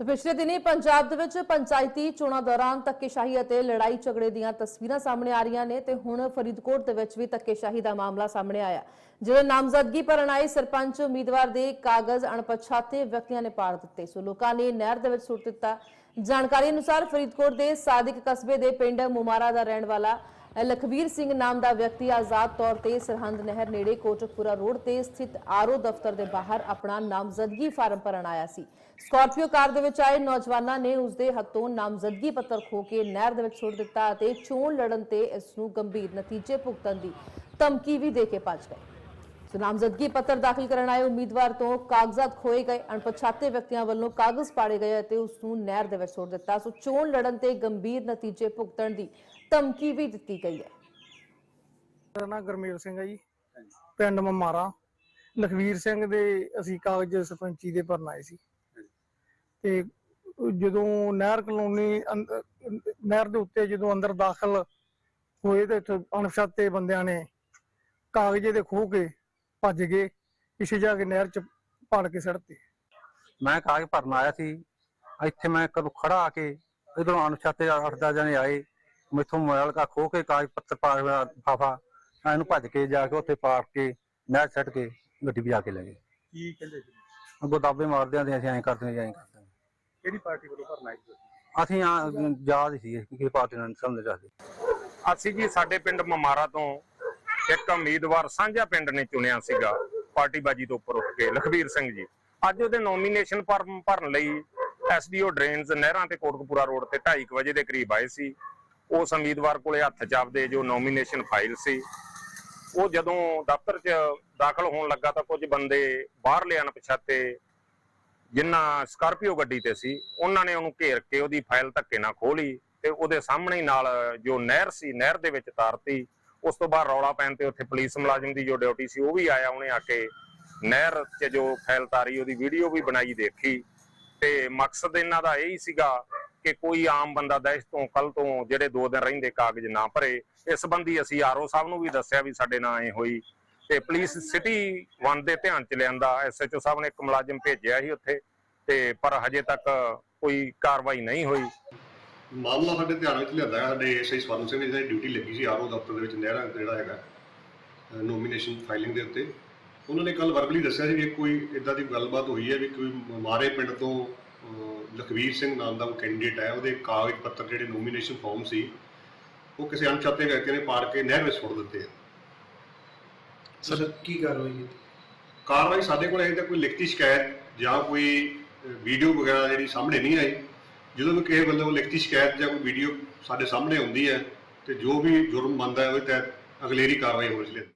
ਸੋ ਪਿਛਲੇ ਦਿਨੀ ਪੰਜਾਬ ਦੇ ਵਿੱਚ ਪੰਚਾਇਤੀ ਚੋਣਾਂ ਦੌਰਾਨ ਧੱਕੇਸ਼ਾਹੀ ਅਤੇ ਲੜਾਈ ਝਗੜੇ ਦੀਆਂ ਤਸਵੀਰਾਂ ਸਾਹਮਣੇ ਆ ਰਹੀਆਂ ਨੇ ਤੇ ਹੁਣ ਫਰੀਦਕੋਟ ਦੇ ਵਿੱਚ ਵੀ ਧੱਕੇਸ਼ਾਹੀ ਦਾ ਮਾਮਲਾ ਸਾਹਮਣੇ ਆਇਆ। ਜਿਹੜੇ ਨਾਮਜ਼ਦਗੀ ਭਰਨ ਆਏ ਸਰਪੰਚ ਉਮੀਦਵਾਰ ਦੇ ਕਾਗਜ਼ ਅਣਪਛਾਤੇ ਵਿਅਕਤੀਆਂ ਨੇ ਪਾੜ ਦਿੱਤੇ। ਸੋ ਲੋਕਾਂ ਨੇ ਨਹਿਰ ਦੇ ਵਿੱਚ ਸੁੱਟ ਦਿੱਤਾ। ਜਾਣਕਾਰੀ ਅਨੁਸਾਰ ਫਰੀਦਕੋਟ ਦੇ ਸਾਦਿਕ ਕਸਬੇ ਦੇ ਪਿੰਡ ਮੁਮਾਰਾ ਦਾ ਰਹਿਣ ਵਾਲਾ ਲਖਵੀਰ ਸਿੰਘ ਨਾਮ ਦਾ ਵਿਅਕਤੀ ਆਜ਼ਾਦ ਤੌਰ ਤੇ ਸਰਹੰਦ ਨਹਿਰ ਨੇੜੇ ਕੋਟਕਪੂਰਾ ਰੋਡ ਤੇ ਸਥਿਤ ਆਰਓ ਦਫ਼ਤਰ ਦੇ ਬਾਹਰ ਆਪਣਾ ਨਾਮਜ਼ਦਗੀ ਫਾਰਮ ਭਰਨ ਆਇਆ ਸੀ। ਸਕਾਰਪੀਓ ਕਾਰ ਦੇ ਵਿੱਚ ਆਏ ਨੌਜਵਾਨਾਂ ਨੇ ਉਸ ਦੇ ਹੱਥੋਂ ਨਾਮਜ਼ਦਗੀ ਪੱਤਰ ਖੋ ਕੇ ਨਹਿਰ ਦੇ ਵਿੱਚ ਸੁੱਟ ਦਿੱਤਾ ਅਤੇ ਚੋਣ ਲੜਨ ਤੇ ਇਸ ਨੂੰ ਗੰਭੀਰ ਨਤੀਜੇ ਭੁਗਤਣ ਦੀ ਧਮਕੀ ਵੀ ਦੇ ਕੇ ਭੱਜ ਗਏ। ਸੋ ਨਾਮਜ਼ਦਗੀ ਪੱਤਰ ਦਾਖਲ ਕਰਨ ਆਏ ਉਮੀਦਵਾਰ ਤੋਂ ਕਾਗਜ਼ਾਤ ਖੋਏ ਗਏ, ਅਣਪਛਾਤੇ ਵਿਅਕਤੀਆਂ ਵੱਲੋਂ ਕਾਗਜ਼ ਪਾੜੇ ਗਏ ਅਤੇ ਉਸ ਨੂੰ ਨਹਿਰ ਦੇ ਵਿੱਚ ਸੁੱਟ ਦਿੱਤਾ। ਸੋ ਚੋਣ ਲੜਨ ਤੇ ਗੰਭੀਰ ਨਤੀਜੇ ਭੁਗਤਣ ਦੀ ਧਮਕੀ ਵੀ ਦਿੱਤੀ ਗਈ ਹੈ। ਮੇਰਾ ਨਾਮ ਗੁਰਮੇਲ ਸਿੰਘ ਹੈ ਜੀ। ਪਿੰਡ ਮਮਾਰਾ। ਲਖਵੀਰ ਸਿੰਘ ਦੇ ਅਸੀਂ ਕਾਗਜ਼ ਸਰਪੰਚੀ ਦੇ ਭਰਨ ਆਏ ਸੀ। ਤੇ ਜਦੋਂ ਨਹਿਰ ਕਲੋਨੀ ਨਹਿਰ ਦੇ ਉੱਤੇ ਜਦੋਂ ਅੰਦਰ ਦਾਖਲ ਹੋਏ ਤੇ ਇੱਥੇ ਅਣਪਛਾਤੇ ਬੰਦਿਆਂ ਨੇ ਕਾਗਜ਼ੇ ਦੇ ਖੋਹ ਕੇ ਭੱਜ ਗਏ ਪਿੱਛੇ ਜਾ ਕੇ ਨਹਿਰ ਚ ਪਾੜ ਕੇ ਸੜਤੇ ਮੈਂ ਕਾਗਜ਼ ਭਰਨ ਆਇਆ ਸੀ। ਇੱਥੇ ਮੈਂ ਕਦੋਂ ਖੜਾ ਆ ਕੇ ਇਧਰੋਂ ਅਣਛਾਤੇ ਅੱਠ ਦਸ ਜਣੇ ਆਏ। ਮੈਥੋਂ ਮੋਬਾਈਲ ਕਾ ਖੋ ਕੇ ਕਾਗਜ਼ ਪੱਤਰ ਪਾ ਫਾਫਾ ਇਹਨੂੰ ਭੱਜ ਕੇ ਜਾ ਕੇ ਉੱਥੇ ਪਾੜ ਕੇ ਨਹਿਰ ਛੱਡ ਕੇ ਗੱਡੀ ਵਜਾ ਕੇ ਲੈ ਗਏ। ਕੀ ਕਹਿੰਦੇ ਜੀ? ਅੱਗੋਂ ਦਾਬੇ ਮਾਰਦੇ ਆਂ ਅਸੀਂ ਐਂ ਕਰਦੇ ਆਂ ਐਂ ਕਰਦੇ ਆਂ। ਕਿਹੜੀ ਪਾਰਟੀ ਵੱਲੋਂ ਭਰਨਾ ਜੀ? ਅਸੀਂ ਆ ਯਾਦ ਸੀ ਕਿ ਪਾਰਟੀ ਨਾਲ ਸਮਝ ਚਾਹਦੇ ਅਸੀਂ ਜੀ ਸਾਡੇ ਪਿੰਡ ਮਮਾਰਾ ਤੋਂ ਇੱਕ ਉਮੀਦਵਾਰ ਸਾਂਝਾ ਪਿੰਡ ਨੇ ਚੁਣਿਆ ਸੀਗਾ ਪਾਰਟੀ ਬਾਜੀ ਤੋਂ ਉੱਪਰ ਉੱਠ ਕੇ ਲਖਵੀਰ ਸਿੰਘ ਜੀ। ਅੱਜ ਉਹਦੇ ਨੋਮੀਨੇਸ਼ਨ ਫਾਰਮ ਭਰਨ ਲਈ ਐਸਡੀਓ ਡਰੇਨਸ ਨਹਿਰਾਂ ਤੇ ਕੋਟਕਪੂਰਾ ਰੋਡ ਤੇ 2:30 ਵਜੇ ਦੇ ਕਰੀਬ ਆਏ ਸੀ। ਉਸ ਉਮੀਦਵਾਰ ਕੋਲੇ ਹੱਥ ਚਾਪਦੇ, ਜੋ ਨੋਮੀਨੇਸ਼ਨ ਫਾਈਲ ਸੀ। ਉਹ ਜਦੋਂ ਦਫ਼ਤਰ 'ਚ ਦਾਖਲ ਹੋਣ ਲੱਗਾ ਤਾਂ ਕੁਝ ਬੰਦੇ ਬਾਹਰ ਲਿਆਣ ਜਿਨ੍ਹਾਂ ਸਕਾਰਪੀਓ ਗੱਡੀ ਤੇ ਸੀ, ਉਹਨਾਂ ਨੇ ਉਹਨੂੰ ਘੇਰ ਕੇ ਉਹਦੀ ਫਾਈਲ ਧੱਕੇ ਨਾਲ ਖੋਲੀ ਤੇ ਉਹਦੇ ਸਾਹਮਣੇ ਹੀ ਨਾਲ ਜੋ ਨਹਿਰ ਸੀ, ਨਹਿਰ ਦੇ ਵਿੱਚ ਤਾਰਤੀ। ਉਸ ਤੋਂ ਬਾਅਦ ਰੌਲਾ ਪੈਣ ਤੇ ਉੱਥੇ ਪੁਲਿਸ ਮੁਲਾਜ਼ਮ ਦੀ ਜੋ ਡਿਊਟੀ ਸੀ, ਉਹ ਵੀ ਆਇਆ, ਉਹਨੇ ਆ ਕੇ ਨਹਿਰ 'ਚ ਜੋ ਫਾਈਲ ਤਾਰੀ, ਉਹਦੀ ਵੀਡੀਓ ਵੀ ਬਣਾਈ ਦੇਖੀ। ਤੇ ਮਕਸਦ ਇਹਨਾਂ ਦਾ ਇਹ ਹੀ ਸੀਗਾ ਕਿ ਕੋਈ ਆਮ ਬੰਦਾ ਦਹਿਸ਼ ਤੋਂ ਕੱਲ ਤੋਂ ਜਿਹੜੇ ਦੋ ਦਿਨ ਰਹਿੰਦੇ ਕਾਗਜ਼ ਨਾ ਭਰੇ, ਇਸ ਸੰਬੰਧੀ ਅਸੀਂ ਆਰਓ ਸਾਹਿਬ ਨੂੰ ਵੀ ਦੱਸਿਆ ਵੀ ਸਾਡੇ ਨਾਲ ਐ ਹੋਈ। ਤੇ ਪੁਲਿਸ ਸਿਟੀ 1 ਦੇ ਧਿਆਨ ਚ ਲਿਆਂਦਾ ਐਸਐਚਓ ਸਾਹਿਬ ਨੇ ਇੱਕ ਮੁਲਾਜ਼ਮ ਭੇਜਿਆ ਸੀ ਉੱਥੇ, ਤੇ ਪਰ ਹਜੇ ਤੱਕ ਕੋਈ ਕਾਰਵਾਈ ਨਹੀਂ ਹੋਈ। ਮਾਮਲਾ ਸਾਡੇ ਧਿਆਨ ਵਿੱਚ ਲਿਆਂਦਾ ਹੈ ਸਾਡੇ ਐਸਆਈ ਸਵਰਨ ਸਿੰਘ ਦੀ ਡਿਊਟੀ ਲੱਗੀ ਸੀ ਆਰਓ ਦਫ਼ਤਰ ਦੇ ਵਿੱਚ, ਨਹਿਰਾਂ ਜਿਹੜਾ ਹੈਗਾ ਨੋਮੀਨੇਸ਼ਨ ਫਾਈਲਿੰਗ ਦੇ ਉੱਤੇ। ਉਹਨਾਂ ਨੇ ਕੱਲ ਵਰਬਲੀ ਦੱਸਿਆ ਸੀ ਵੀ ਕੋਈ ਇਦਾਂ ਦੀ ਗੱਲਬਾਤ ਹੋਈ ਹੈ ਵੀ ਕੋਈ ਮਾਰੇ ਪਿੰਡ ਤੋਂ ਲਖਵੀਰ ਸਿੰਘ ਨਾਮ ਦਾ ਕੋਈ ਕੈਂਡੀਡੇਟ ਹੈ ਉਹਦੇ ਕਾਗਜ਼ ਪੱਤਰ ਜਿਹੜੇ ਨੋਮੀਨੇਸ਼ਨ ਫਾਰਮ ਸੀ ਉਹ ਕਿਸੇ ਅਣਛਾਤੇ ਵਿਅਕਤੀ ਨੇ ਪਾੜ ਕੇ ਨਹਿਰ ਵਿੱਚ ਸੁੱਟ ਦਿੱਤੇ ਆ। ਸਰ ਕੀ ਕਾਰਵਾਈ ਕੀਤੀ? ਕਾਰਵਾਈ ਸਾਡੇ ਕੋਲ ਅਜੇ ਤੱਕ ਕੋਈ ਲਿਖਤੀ ਸ਼ਿਕਾਇਤ ਜਾਂ ਕੋਈ ਵੀਡੀਓ ਵਗੈਰਾ ਜਿਹੜੀ ਸਾਹਮਣੇ ਨਹੀਂ ਆਈ। ਜਦੋਂ ਵੀ ਕਿਸੇ ਵੱਲੋਂ ਲਿਖਤੀ ਸ਼ਿਕਾਇਤ ਜਾਂ ਕੋਈ ਵੀਡੀਓ ਸਾਡੇ ਸਾਹਮਣੇ ਆਉਂਦੀ ਹੈ ਤੇ ਜੋ ਵੀ ਜੁਰਮ ਬਣਦਾ ਹੈ ਉਹਦੇ ਤਹਿਤ ਅਗਲੇਰੀ ਕਾਰਵਾਈ ਹੋ ਹੈ।